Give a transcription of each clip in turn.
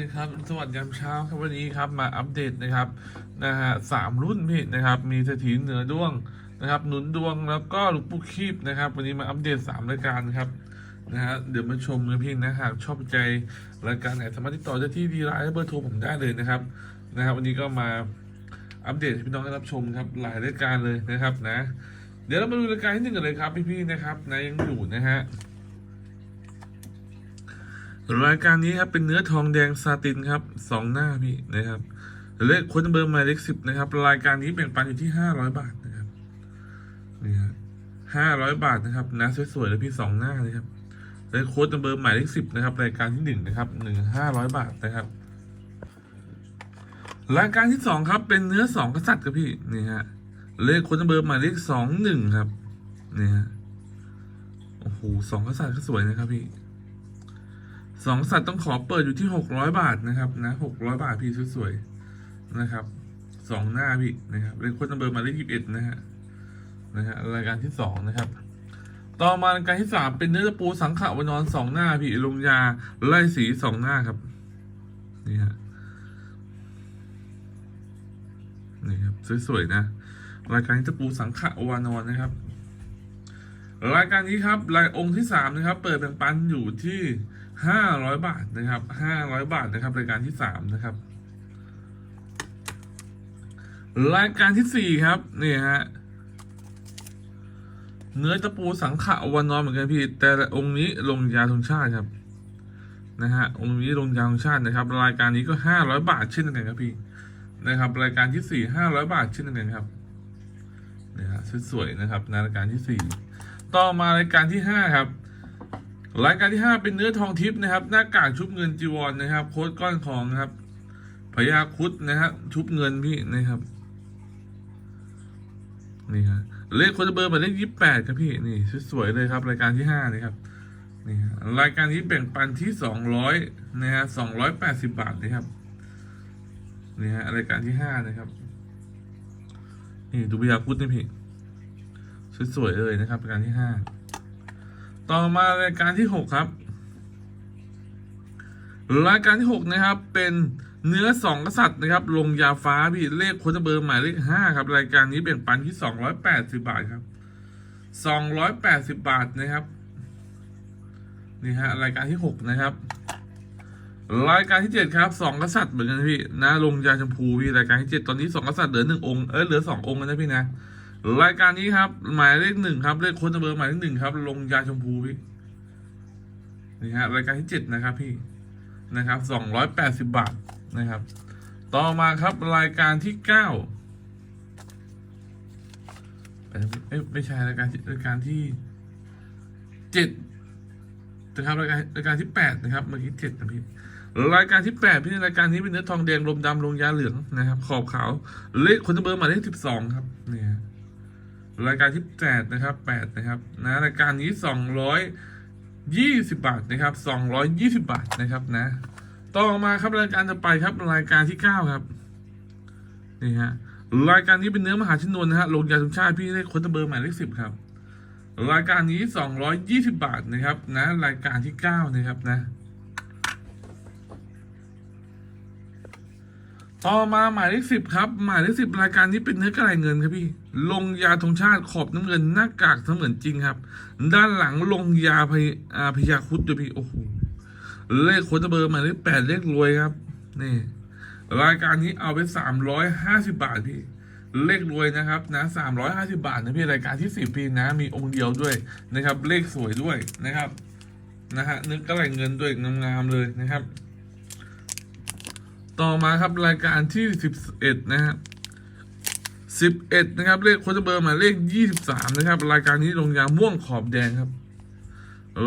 ีครับ สวัสดียามเช้าครับวันนี้ครับมาอัปเดตนะครับนะฮะสามรุ่นพี่นะครับ มีเศรษฐีเหนือดวงนะครับหนุนดวงแล้วก็ลูกปูคีบนะครับ วันนี้มาอัปเดตสามรายการครับนะฮะเดี๋ยวมาชมกันพี่นะหากชอบใจรายการไหนสามารถติดต่อได้ที่ดีไลน์และเบอร์โทรผมได้เลยนะครับนะครับ วันนี้ก็มาอัปเดตพี่น้องได้รับชมครับหลายรายการเลยนะครับนะ เดี๋ยวเรามาดูรายการที่หนึ่งกันเลยครับพี่ๆนะครับนะยังอยู่นะฮะ รายการนี้ครับเป็นเนื้อทองแดงซาตินครับสองหน้าพี่นะครับเลขคนเบอร์หมายเลขสิบนะครับ รายการนี้แบ่งปันอยู่ที่ห้าร้อยบาทนะครับนี่ฮะห้าร้อยบาทนะครับนะสวยๆเลยพี่สองหน้าเลยครับเลขโค้ดเบอร์หมายเลขสิบนะครับ รายการที่หนึ่งนะครับหนึ่งห้าร้อยบาทนะครับ รายการที่สองครับ เป็นเนื้อสองกษัตริย์ครับพี่นี่ฮะเลขโค้ดเบอร์หมายเลขสองหนึ่งครับนี่ฮะโอ้โหสองกษัตริย์ก็สวยนะครับพี่ สองสัตว์ต้องขอเปิดอยู่ที่หกร้อยบาทนะครับนะหกร้อยบาทพี่สวยๆนะครับสองหน้าพี่นะครับเลขคนนัมเบอร์มายเลขยี่สิบเอ็ดนะฮะนะฮะรายการที่สองนะครับ ต่อมารายการที่สามเป็นเนื้อตะปูสังขาวนอนสองหน้าพี่ลงยาไล่สีสองหน้าครับนี่ฮะนี่ครับสวยๆนะรายการนี้ตะปูสังขาวานอนนะครับ รายการนี้ครับรายองค์ที่สามนะครับ เปิดแบ่งปันอยู่ที่ ห้าร้อยบาทนะครับห้าร้อยบาทนะครับ รายการที่สามนะครับ รายการที่สี่ครับนี่ฮะเนื้อตะปูสังขะวันนอนเหมือนกันพี่ แต่องค์นี้ลงยาธงชาติครับ นะฮะองค์นี้ลงยาธงชาตินะครับ รายการนี้ก็ห้าร้อยบาทเช่นเดียวกันครับพี่นะครับ รายการที่สี่ห้าร้อยบาทเช่นเดียวกันครับนะฮะสวยๆนะครับในรายการที่สี่ต่อมารายการที่ห้าครับ รายการที่ห้าเป็นเนื้อทองทิพย์นะครับ หน้ากากชุบเงินจีวรนะครับ โค้ดก้อนของครับพญาคุดนะครับชุบเงินพี่นะครับนี่ฮะเลขค้ดเบอร์หมายเลขยี่แปดครับพี่นี่สวยๆเลยครับ รายการที่ห้านะครับนี่ฮะรายการนี้แบ่งปันที่สองร้อยนะฮะสองร้อยแปดสิบบาทนะครับนี่ฮะรายการที่ห้านะครับ นี่ดูพญาคุดนี่พี่สวยๆเลยนะครับ รายการที่ห้า ต่อมารายการที่หกครับ รายการที่หกนะครับ เป็นเนื้อสองกษัตริย์นะครับ ลงยาฟ้าพี่เลขคนเบอร์หมายเลขห้าครับ รายการนี้แบ่งปันที่สองร้อยแปดสิบาทครับสองร้อยแปดสิบาทนะครับ นี่ฮะรายการที่หกนะครับ รายการที่เจ็ดครับสองกษัตริย์เหมือนกันพี่นะลงยาชมพูพี่รายการที่เจ็ดตอนนี้สองกษัตริย์เหลือหนึ่งองค์เออเหลือสององค์แล้วนะพี่นะ รายการนี้ครับ หมายเลขหนึ่งครับเลขค้ดเบอร์หมายเลขหนึ่งครับ ลงยาชมพูพี่นี่ฮะรายการที่เจ็ดนะครับพี่นะครับสองร้อยแปดสิบบาทนะครับ ต่อมาครับรายการที่เก้าเอ้ยไม่ใช่รายการที่รายการที่เจ็ดนะครับรายการรายการที่แปดนะครับเมื่อกี้เจ็ดนะพี่รายการที่แปดพี่รายการนี้เป็นเนื้อทองแดงลมดำลงยาเหลืองนะครับ ขอบขาวเลขคนเบอร์หมายเลขสิบสองครับเนี่ย รายการที่แปดนะครับแปดนะครับนะรายการนี้สองร้อยยี่สิบบาทนะครับสองร้อยยี่สิบาทนะครับนะ ต่อมาครับรายการจะไปครับรายการที่เก้าครับนี่ฮะรายการนี้เป็นเนื้อมหาชนวนนะฮะลงยาทุชาติพี่ได้คนตเบอร์หมายเลขสิบครับ รายการนี้สองร้อยยี่สิบาทนะครับนะรายการที่เก้านะครับนะ ต่อมาหมายเลขสิบครับ หมายเลขสิบรายการนี้เป็นเนื้อกระไรเงินครับพี่ ลงยาธงชาติขอบน้ำเงินหน้ากากเสมือนจริงครับ ด้านหลังลงยาพยาพยาคุดด้วยพี่โอ้โหเลขโคตรเบอร์หมายเลขแปดเลขรวยครับนี่รายการนี้เอาไปสามร้อยห้าสิบาทพี่ เลขรวยนะครับนะสามร้อยห้าสิบาทนะพี่รายการที่สิบพี่นะ มีองค์เดียวด้วยนะครับ เลขสวยด้วยนะครับนะฮะนึกกระไรเงินด้วยงามๆเลยนะครับ ต่อมาครับรายการที่สิบเอ็ดนะฮะสิบเอ็ดนะครับ เลขโคตรเบอร์หมายเลขยี่สิบสามนะครับ รายการนี้ลงยาม่วงขอบแดงครับ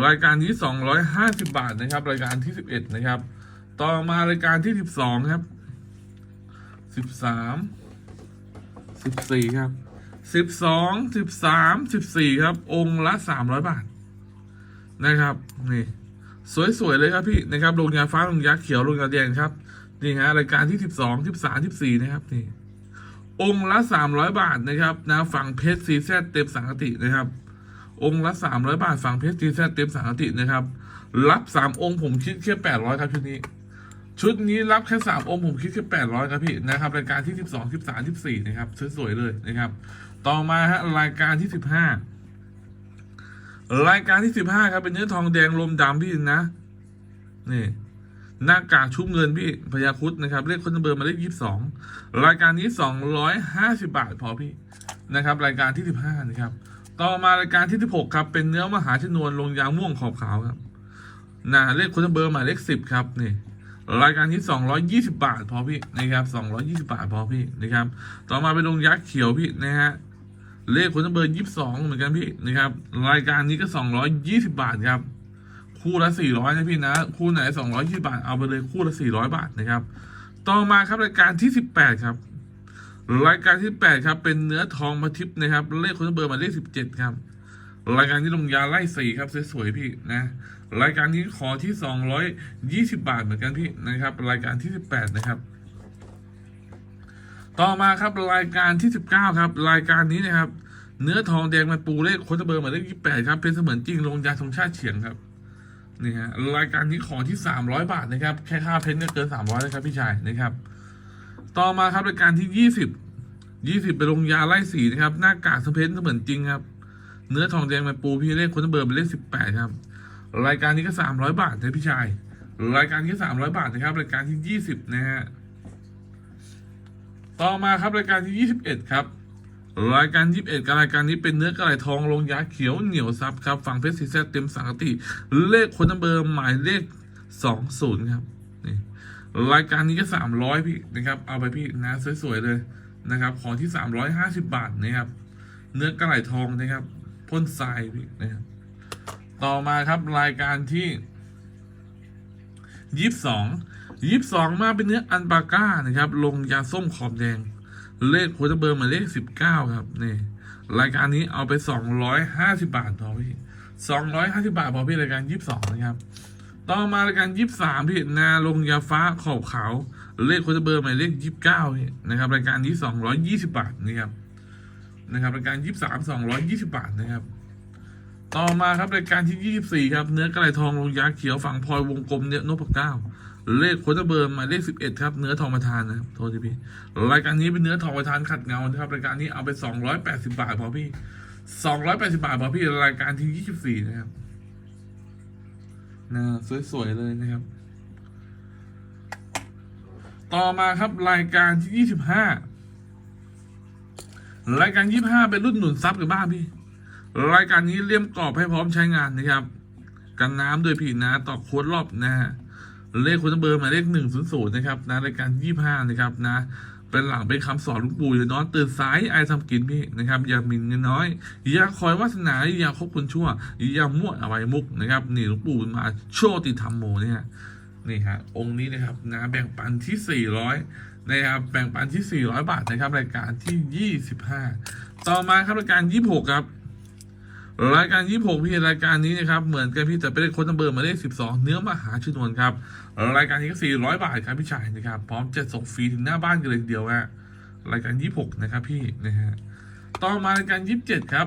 รายการนี้สองร้อยห้าสิบาทนะครับ รายการที่สิบเอ็ดนะครับ ต่อมารายการที่สิบสองครับสิบสามสิบสี่ครับสิบสองสิบสามสิบสี่ครับ องค์ละสามร้อยบาทนะครับ นี่ สวยๆเลยครับพี่นะครับลงยาฟ้าลงยาเขียวลงยาแดงครับ นี่ฮะรายการที่สิบสองสิบสามสิบสี่นะครับนี่องค์ละสามร้อยบาทนะครับนะฝั่งเพชรซีแซเต็มสังกตินะครับ องค์ละสามร้อยบาทฝั่งเพชรซีแซเต็มสังกตินะครับ รับสามองค์ผมคิดแค่แปดร้อยครับชุดนี้ ชุดนี้รับแค่สามองค์ผมคิดแค่แปดร้อยครับพี่นะครับรายการที่สิบสองสิบสามสิบสี่นะครับสวยๆเลยนะครับ ต่อมาฮะรายการที่สิบห้ารายการที่สิบห้าครับเป็นเนื้อทองแดงลมดำพี่นะนี่ หน้ากากชุบเงินพี่พญาคุดนะครับเลขคนเบอร์มาเลขยี่สิบสองรายการนี้สองร้อยห้าสิบาทพอพี่นะครับ รายการที่สิบห้านะครับ ต่อมารายการที่สิบหกครับเป็นเนื้อมหาชนวนลงยางม่วงขอบขาวครับนะเลขคนเบอร์หมายเลขสิบครับนี่รายการที่สองร้อยยี่สิบาทพอพี่นะครับสองร้อยี่สิบาทพอพี่นะครับ ต่อมาเป็นลงยักษ์เขียวพี่นะฮะเลขคนเบอร์ยี่สิบสองเหมือนกันพี่นะครับ รายการนี้ก็สองร้อยยี่สิบาทครับ คู่ละสี่ร้อยนะพี่นะ คู่ไหนสองร้อยยี่บาท เอาไปเลยคู่ละสี่ร้อยบาทนะครับ ต่อมาครับรายการที่สิบแปดครับ รายการที่แปดครับ เป็นเนื้อทองมาทิพย์นะครับ เลขคนเบอร์มาเลขสิบเจ็ดครับ รายการที่ลงยาไล่สีครับสวยๆพี่นะ รายการนี้ขอที่สองร้อยยี่สิบาทเหมือนกันพี่นะครับ รายการที่สิบแปดนะครับ ต่อมาครับรายการที่สิบเก้าครับ รายการนี้นะครับ เนื้อทองแดงมันปูเลขคตรเบอร์มาเลขยี่แปดครับ เป็นเสมือนจริงลงยาธงชาติเฉียงครับ นี่ฮะรายการนี้ขอที่สามร้อยบาทนะครับ แค่ค่าเพ้นท์ก็เกินสามร้อยเลยครับพี่ชายนะครับ ต่อมาครับรายการที่ยี่สิบยี่สิบไปลงยาไล่สีนะครับ หน้ากากสเพ้นเสมือนจริงครับ เนื้อทองแดงมันปูพี่เลขคตรเบอร์เป็นเลขสิบแปดครับ รายการนี้ก็สามร้อยบาทนะพี่ชาย รายการนี้สามร้อยบาทนะครับ รายการที่ยี่สิบนะฮะ ต่อมาครับรายการที่ยี่สิบเอ็ดครับ รายการยี่สิบเอ็ดกับรายการนี้เป็นเนื้อกระไรทองลงยาเขียวเหนียวซับครับ ฝั่งเพชรซีแซเต็มสังกติ เลขคนนัมเบอร์หมายเลขสองศูนย์ครับนี่รายการนี้ก็สามร้อยพี่นะครับ เอาไปพี่นะสวยๆเลยนะครับ ของที่สามร้อยห้าสิบบาทนะครับ เนื้อกระไรทองนะครับพ่นทรายพี่นะครับต่อมาครับรายการที่ยี่สิบสองยี่สิบสองมาเป็นเนื้ออันปาก้านะครับ ลงยาส้มขอบแดง เลขโคตรเบอร์หมายเลขสิบเก้าครับนี่รายการนี้เอาไปสองร้อยห้าสิบาทพอพี่สองร้อยห้าสิบาทพอพี่รายการยี่สิบสองนะครับต่อมารายการยี่สิบสามพี่นาลงยาฟ้าขอบขาวเลขโคตรเบอร์หมายเลขยี่สิบเก้าพี่นะครับรายการนี้สองร้อยยี่สิบาทนะครับนะครับรายการยี่สิบสามสองร้อยยี่สิบาทนะครับ ต่อมาครับรายการที่24ครับ เนื้อกระไรทองลงยาเขียวฝั่งพลอยวงกลมเนี่ยนพเก้า เลขโคตรเบอร์หมายเลข11ครับเนื้อทองประทานนะครับโทษทีพี่รายการนี้เป็นเนื้อทองประทานขัดเงานะครับรายการนี้เอาไป280บาทพอพี่280บาทพอพี่รายการที่24นะครับนะสวยๆเลยนะครับ ต่อมาครับรายการที่25รายการ25เป็นรุ่นหนุนซับกับบ้านพี่ รายการนี้เลี่ยมกรอบให้พร้อมใช้งานนะครับ กันน้ำโดยผีนะต่อโค้ดรอบนะฮะ เลขค้ดเบอร์หมายเลขหนึ่งศูนย์ศูนย์นะครับนะรายการยี่ห้านะครับนะเป็นหลังเป็นคำสอนลุงปู่อย่านอนตื่นสายไอทำกินพี่นะครับ อย่าหมิ่นเงินน้อย อย่าคอยวาสนาอย่าคบคนชั่ว อย่ามั่วอวัยมุกนะครับนี่ลวงปู่มาโชติธรรมโมเนี่ยนี่ฮะองค์นี้นะครับนะแบ่งปันที่สี่ร้อยนะครับแบ่งปันที่สี่ร้อยบาทนะครับรายการที่ยี่สิบห้าต่อมาครับรายการยี่หกครับ รายการยี่หกพี่รายการนี้นะครับเหมือนกันพี่แต่เป็นเลขค้ดนัมเบอร์มาเลขสิบสองเนื้อมหาชนวนครับ รายการนี้ก็สี่ร้อยบาทครับพี่ชายนะครับ พร้อมจะส่งฟรีถึงหน้าบ้านกันเลยทีเดียวฮะรายการยี่หกนะครับพี่นะฮะต่อมารายการยี่สิบเจ็ดครับ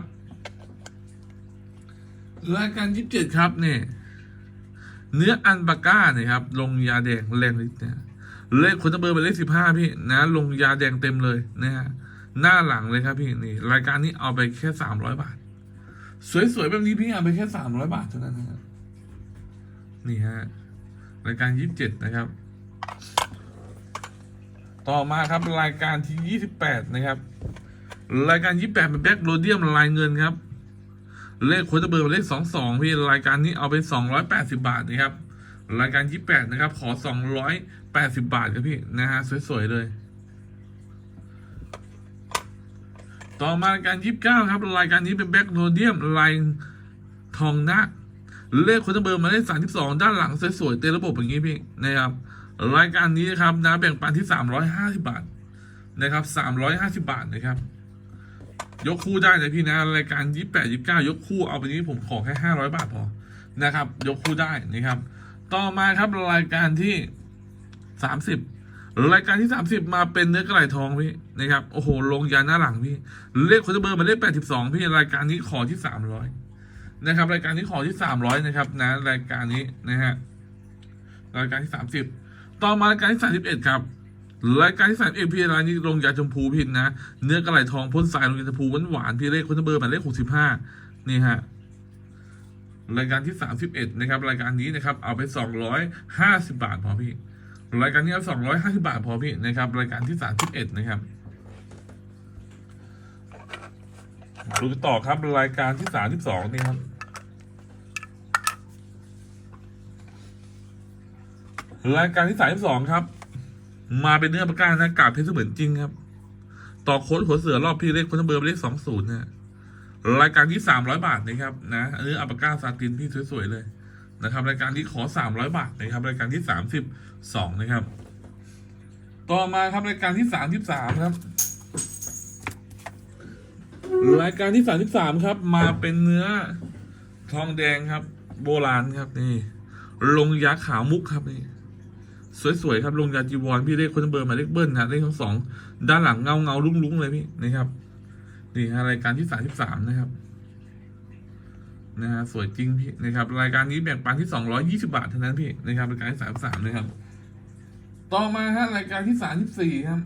รายการยี่สิบเจ็ดครับเนี่ยเนื้ออันบาก้าเนี่ยครับ ลงยาแดงแรงฤทธิ์เนะเลขโค้ดนัมเบอร์หมายเลขสิบห้าพี่นะ ลงยาแดงเต็มเลยนะฮะหน้าหลังเลยครับพี่นี่ รายการนี้เอาไปแค่สามร้อยบาท สวยๆแบบนี้พี่เอาไปแค่สามร้อยบาทเท่านั้นนะครับนี่ฮะ รายการยี่สิบเจ็ดนะครับ ต่อมาครับรายการที่ยี่สิบแปดนะครับ รายการยี่แปดเป็นแบ็กโรเดียมลายเงินครับ เลขโค้ดเบอร์เลขสองสองพี่รายการนี้เอาไปสองร้อยแปดสิบาทนะครับ รายการยี่แปดนะครับ ขอสองร้อยแปดสิบาทครับพี่นะฮะสวยๆเลยต่อมารายการยี่สิบเก้าครับ รายการนี้เป็นแบ็กโรเดียมลายทองนัก เลขคนเบอร์มายเลขสามสิบสองด้านหลังสวยๆเต็มระบบอย่างนี้พี่นะครับรายการนี้นะครับนะแบ่งปันที่สามร้อยห้าสิบาทนะครับสามร้อยห้าสิบาทนะครับ ยกคู่ได้นะพี่นะรายการยี่แปดยี่เก้ายกคู่เอาไปนี้ผมขอแค่ห้าร้อยบาทพอนะครับ ยกคู่ได้นะครับ ต่อมาครับรายการที่สามสิบรายการที่สามสิบมาเป็นเนื้อกระไหลทองพี่นะครับโอ้โหลงยาหน้าหลังพี่เลขคนเบอร์มาเลขแปดสิบสองพี่รายการนี้ขอที่สามร้อย นะครับ รายการนี้ขอที่สามร้อยนะครับนะรายการนี้นะฮะรายการที่สามสิบต่อมารายการที่สามสิบเอ็ดครับรายการที่สามเอ็พี่รายนี้ลงยาชมพูพินนะ เนื้อกระไหลทองพ่นสายลงยาชมพูหวานหวานพี่เลขคนเบอร์หมายเลขหกสิบห้านี่ฮะรายการที่สามสิบเอ็ดนะครับ รายการนี้นะครับ เอาไปสองร้อยห้าสิบาทพอพี่ รายการนี้เอาสองร้อยห้าสิบาทพอพี่นะครับ รายการที่สามสิบเอ็ดนะครับ ดูต่อครับรายการที่สามสิบสองนี่ครับรายการที่สามสิบสองครับ มาเป็นเนื้อประกันนะกาบเพชรเสมือนจริงครับ ต่อโค้ดหัวเสือรอบพี่เลขคนเบอร์เลขสองศูนย์เนะรายการที่สามร้อยบาทนะครับนะอันนี้อัปกาซาตินพี่สวยๆเลยนะครับ รายการที่ขอสามร้อยบาทนะครับ รายการที่สามสิบสองนะครับ ต่อมาครับรายการที่สามสิบสามครับ รายการที่สามสิบสามครับ มาเป็นเนื้อทองแดงครับ โบราณครับนี่ ลงยาขาวมุกครับนี่ สวยๆครับลงยาจีวรพี่เลขคนเบอร์หมายเลขเบิ้ลนะเลขทั้งสองด้านหลังเงาเงาๆลุ้งๆเลยพี่นะครับนี่ฮะรายการที่สามสิบสามนะครับนะฮะสวยจริงพี่นะครับ รายการนี้แบ่งปันที่สองร้อยี่สิบาทเท่านั้นพี่นะครับรายการที่สามสามนะครับ ต่อมาฮะรายการที่สามสิบสี่ครับ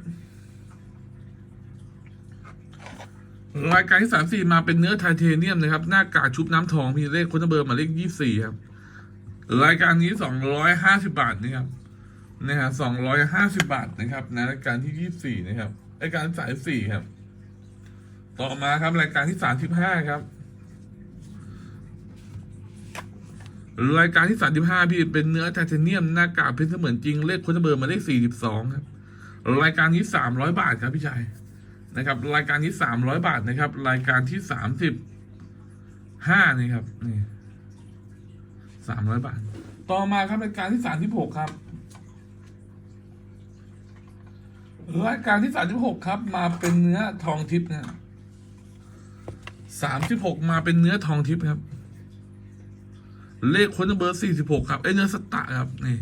รายการที่สามสี่มาเป็นเนื้อไทเทเนียมนะครับหน้ากากชุบน้ำทองพี่เลขคนเบอร์มาเลขยี่สี่ครับ รายการนี้สองร้อยห้าสิบาทนะครับนะฮะสองร้อยห้าสิบาทนะครับนะรายการที่ยี่สี่นะครับ รายการสายสี่ครับ ต่อมาครับรายการที่สามสิบห้าครับ รายการที่สามสิบห้าพี่เป็นเนื้อไทเทเนียมหน้ากากเพชรเสมือนจริงเลขคนเบอร์มาเลขสี่สิบสองครับ รายการนี้สามร้อยบาทครับพี่ชาย นะครับ รายการนี้สามร้อยบาทนะครับ รายการที่สามสิบห้านี่ครับนี่สามร้อยบาท ต่อมาครับรายการที่สามสิบหกครับรายการที่สามสิบหกครับ มาเป็นเนื้อทองทิพย์นะสามสิบหกมาเป็นเนื้อทองทิพย์ครับ เลขคนเบอร์สี่สิบหกครับเอเนื้อสตะครับนี่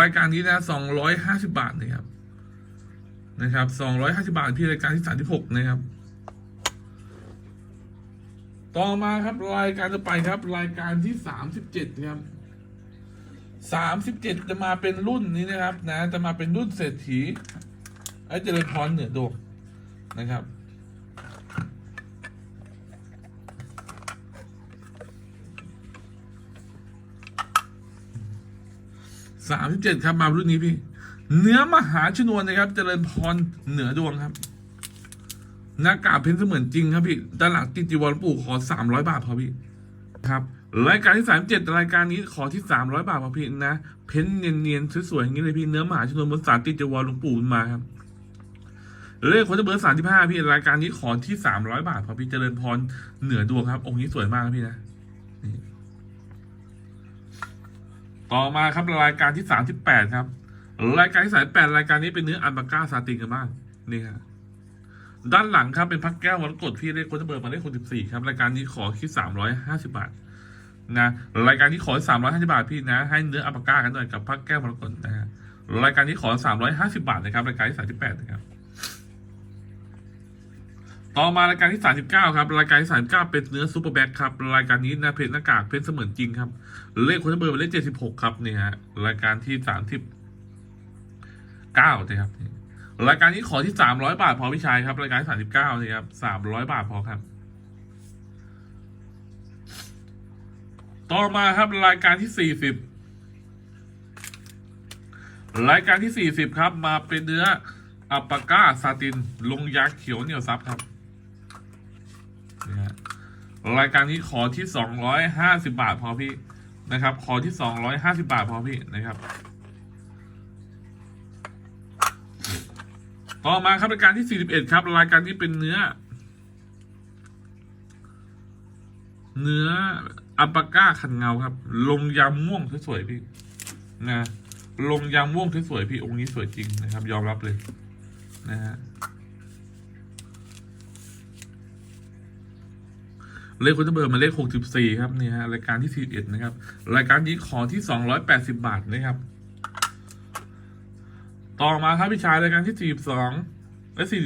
รายการนี้นะสองร้อยห้าสิบาทนะครับ นะครับสองร้อยห้าสิบาทพี่รายการที่สามสิบหกนะครับ ต่อมาครับรายการจะไปครับ รายการที่สามสิบเจ็ดครับสามสิบเจ็ดจะมาเป็นรุ่นนี้นะครับ นะ จะมาเป็นรุ่นเศรษฐีไอ้เจริญพรเหนือดวงนะครับสามสิบเจ็ดครับมารุ่นนี้พี่ เนื้อมหาชนวนนะครับเจริญพรเหนือดวงครับหน้ากากเพ้นเสมือนจริงครับพี่ด้านหลังติดจีวรปู่ขอสามร้อยบาทพอพี่ครับรายการที่สามเจ็ดรายการนี้ขอที่สามร้อยบาทพอพี่นะ เพ้นเนียนๆสวยๆอย่างนี้เลยพี่เนื้อมหาชนวนบนสารติดจีวรหลวงปู่มาครับเลขคนจะเบอร์สามสิบห้าพี่รายการนี้ขอที่สามร้อยบาทพอพี่เจริญพรเหนือดวงครับ องค์นี้สวยมากนะพี่นะต่อมาครับรายการที่สามสิบแปดครับ รายการที่สามแปดรายการนี้เป็นเนื้ออันบาก้าซาตินกันบ้างนี่ครับด้านหลังครับเป็นพักแก้วมรกตพี่เลขคนจะเบอร์มาเลขคนสิบสี่ครับรายการนี้ขอคิดสามร้อยห้าสิบาทนะรายการนี้ขอสามร้อยห้าสิบาทพี่นะ ให้เนื้ออัลปาก้ากันหน่อยกับพักแก้วมรกตนะฮะรายการนี้ขอสามร้อยห้าสิบาทนะครับรายการที่สามสิบแปดนะครับ ต่อมารายการที่39ครับรายการที่39เก้าเป็นเนื้อซูเปอร์แบ็คครับรายการนี้น้าเพชรหน้ากากเพชรเสมือนจริงครับเลขคนเบอร์เป็นเลข76ครับนี่ฮะรายการที่สามสิบ 39นะครับรายการนี้ขอที่300บาทพอพี่ชายครับ รายการที่39นี่ครับ300บาทพอครับ ต่อมาครับรายการที่40รายการที่40ครับ มาเป็นเนื้ออัปปาก้าซาติน ลงยักษ์เขียวเหนียวซับครับรายการนี้ขอที่250บาทพอพี่นะครับ ขอที่250บาทพอพี่นะครับ ต่อมาครับรายการที่ 41 ครับ รายการนี้เป็นเนื้อ เนื้ออัปปาก้าขันเงาครับ ลงยำม่วงสวยๆพี่นะลงยำม่วงสวยๆพี่องค์นี้สวยจริงนะครับ ยอมรับเลย นะฮะเลขคุณจะเบอร์มาเลขหกสิบสี่ครับนี่ฮะรายการที่สี่เอ็ดนะครับ รายการนี้ขอที่สองร้อยแปดสิบาทนะครับ ต่อมาครับพี่ชายรายการที่สี่สองและสี่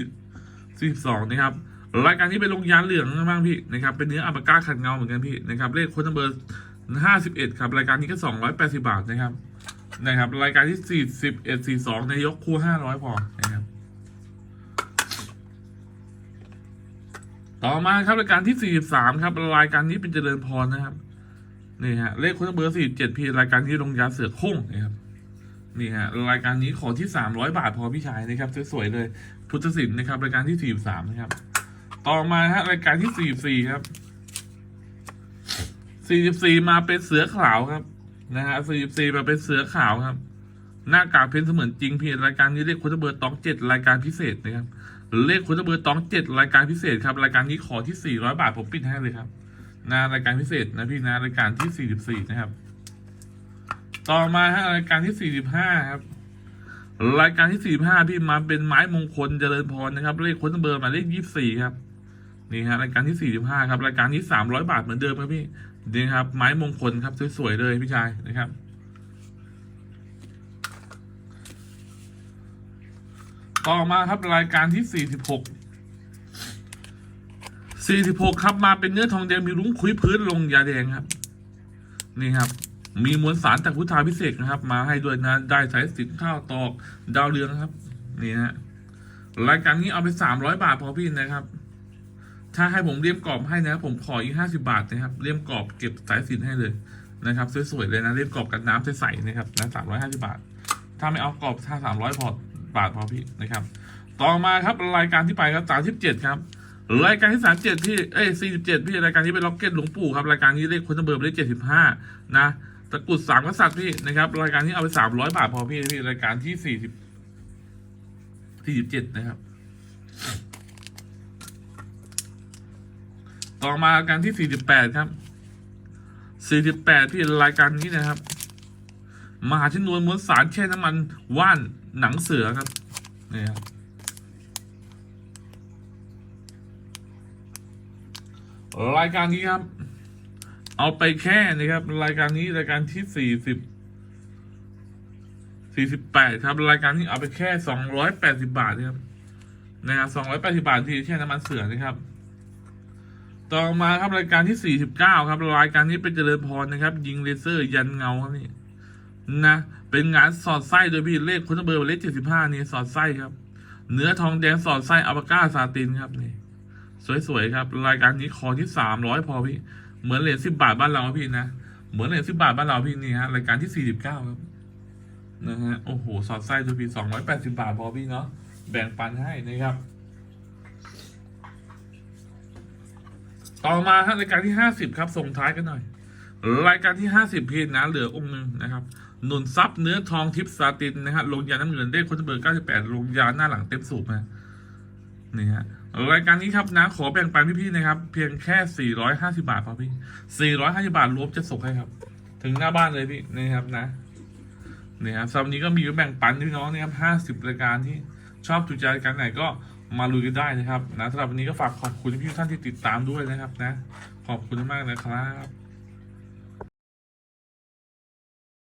สี่สองนะครับรายการนี้เป็นลงยานเหลืองบ้างพี่นะครับเป็นเนื้ออัปปาก้าขัดเงาเหมือนกันพี่นะครับเลขคนเบอร์ห้าสิบเอ็ดครับรายการนี้ก็สองร้อยแปดสิบาทนะครับนะครับ รายการที่สี่สิบเอ็ดสี่สองในยกคู่ห้าร้อยพอนะครับต่อมาครับรายการที่สี่สิบสามครับรายการนี้เป็นเจริญพรนะครับนี่ฮะเลขคุณเบอร์สี่เจ็ดพี่รายการที่ลงยาเสือโค้งนะครับ นี่ฮะรายการนี้ขอที่สามร้อยบาทพอพี่ชายนะครับสวยๆเลย พุทธศิลป์นะครับ รายการที่สี่สามนะครับ ต่อมาฮะรายการที่สี่สี่ครับสี่สิบสี่มาเป็นเสือขาวครับนะฮะสี่สิบสี่มาเป็นเสือขาวครับ หน้ากากเพนเสมือนจริงเพียรายการนี้เลขคุณเบอร์ตองเจ็ดรายการพิเศษนะครับเลขคุณเบอร์ตองเจ็ดรายการพิเศษครับรายการนี้ขอที่สี่ร้อยบาทผมปิดให้เลยครับนะรายการพิเศษนะพี่นะรายการที่สี่สิบสี่นะครับ ต่อมาฮะรายการที่สี่สิบห้าครับรายการที่สี่ห้าพี่มาเป็นไม้มงคลเจริญพรนะครับ เลขค้นเบอร์มาเลขยี่สี่ครับ นี่ฮะรายการที่สี่สิบห้าครับรายการที่สามร้อยบาทเหมือนเดิมครับพี่นี่ครับ ไม้มงคลครับสวยๆเลยพี่ชายนะครับ ต่อมาครับรายการที่สี่สิบหกสี่สิบหกครับมาเป็นเนื้อทองแดงมีรุ้งคุยพื้นลงยาแดงครับ นี่ครับ มีมวลสารจากพุทธาพิเศษนะครับ มาให้ด้วยนะ ได้สายสินข้าวตอกดาวเรืองครับ นี่นะรายการนี้เอาไปสามร้อยบาทพอพี่นะครับ ถ้าให้ผมเลี่ยมกรอบให้นะ ผมขออีกห้าสิบาทนะครับเลี่ยมกรอบเก็บสายสินให้เลยนะครับสวยๆเลยนะเลี่ยมกรอบกันน้ำใสๆนะครับนะสามร้อยห้าสิบาท ถ้าไม่เอากรอบถ้าสามร้อยพอบาทพอพี่นะครับ ต่อมาครับรายการที่ไปครับสามสิบเจ็ดครับรายการที่สามเจ็ดพี่ เอ้ยสี่สิบเจ็ดพี่ รายการนี้เป็นล็อกเก็ตหลวงปู่ครับ รายการนี้เลขคนเบอร์เลขเจ็ดสิบห้านะ ตะกรุดสามกษัตริย์พี่นะครับ รายการนี้เอาไปสามร้อยบาทพอพี่พี่รายการที่สี่สิบสี่สิบเจ็ดนะครับ ต่อมารายการที่สี่สิบแปดครับสี่สิบแปดพี่รายการนี้นะครับ มหาชนวนมวลสารแช่น้ำมันว่านหนังเสือครับนี่ครับรายการนี้ครับ เอาไปแค่นะครับ รายการนี้รายการที่สี่สิบสี่สิบแปดครับ รายการนี้เอาไปแค่สองร้อยแปดสิบาทนะครับนะครับสองร้อยแปดสิบาทที่แช่น้ำมันเสือนะครับ ต่อมาครับรายการที่สี่สิบเก้าครับ รายการนี้เป็นเจริญพรนะครับ ยิงเลเซอร์ยันเงาครับนี่นะเป็นงานสอดไส้โดยพี่เลขคุณเบอร์เลขเจ็ดสิบห้านี่สอดไส้ครับ เนื้อทองแดงสอดไส้อัลปาก้าซาตินครับนี่ สวยๆครับ รายการนี้คอที่สามร้อยพอพี่ เหมือนเหรียญสิบบาทบ้านเราพี่นะเหมือนเหรียญสิบบาทบ้านเราพี่นี่ฮะรายการที่สี่สิบเก้าครับนะฮะโอ้โหสอดไส้ตัวพี่สองร้อยแปดสิบาทพอพี่เนาะแบ่งปันให้นะครับ ต่อมาฮะรายการที่ห้าสิบครับส่งท้ายกันหน่อย รายการที่ห้าสิบพี่นะเหลือองค์หนึ่งนะครับหนุนซับเนื้อทองทิพย์ซาตินนะฮะลงยาน้ำเงินเลขคนเบอร์เก้าสิบแปดลงยาหน้าหลังเต็มสูบนะนี่ฮะ รายการนี้ครับนะ ขอแบ่งปันพี่ๆนะครับ เพียงแค่ 450 บาทพอพี่ 450 บาทรวมจะส่งให้ครับ ถึงหน้าบ้านเลยพี่นะครับนะนี่ครับสำหรับนี้ก็มีแบ่งปันพี่น้องนะครับ 50 รายการที่ชอบถูกใจรายการไหนก็มาลุยกันได้นะครับนะสำหรับวันนี้ก็ฝากขอบคุณพี่ท่านที่ติดตามด้วยนะครับนะ ขอบคุณมากนะครับ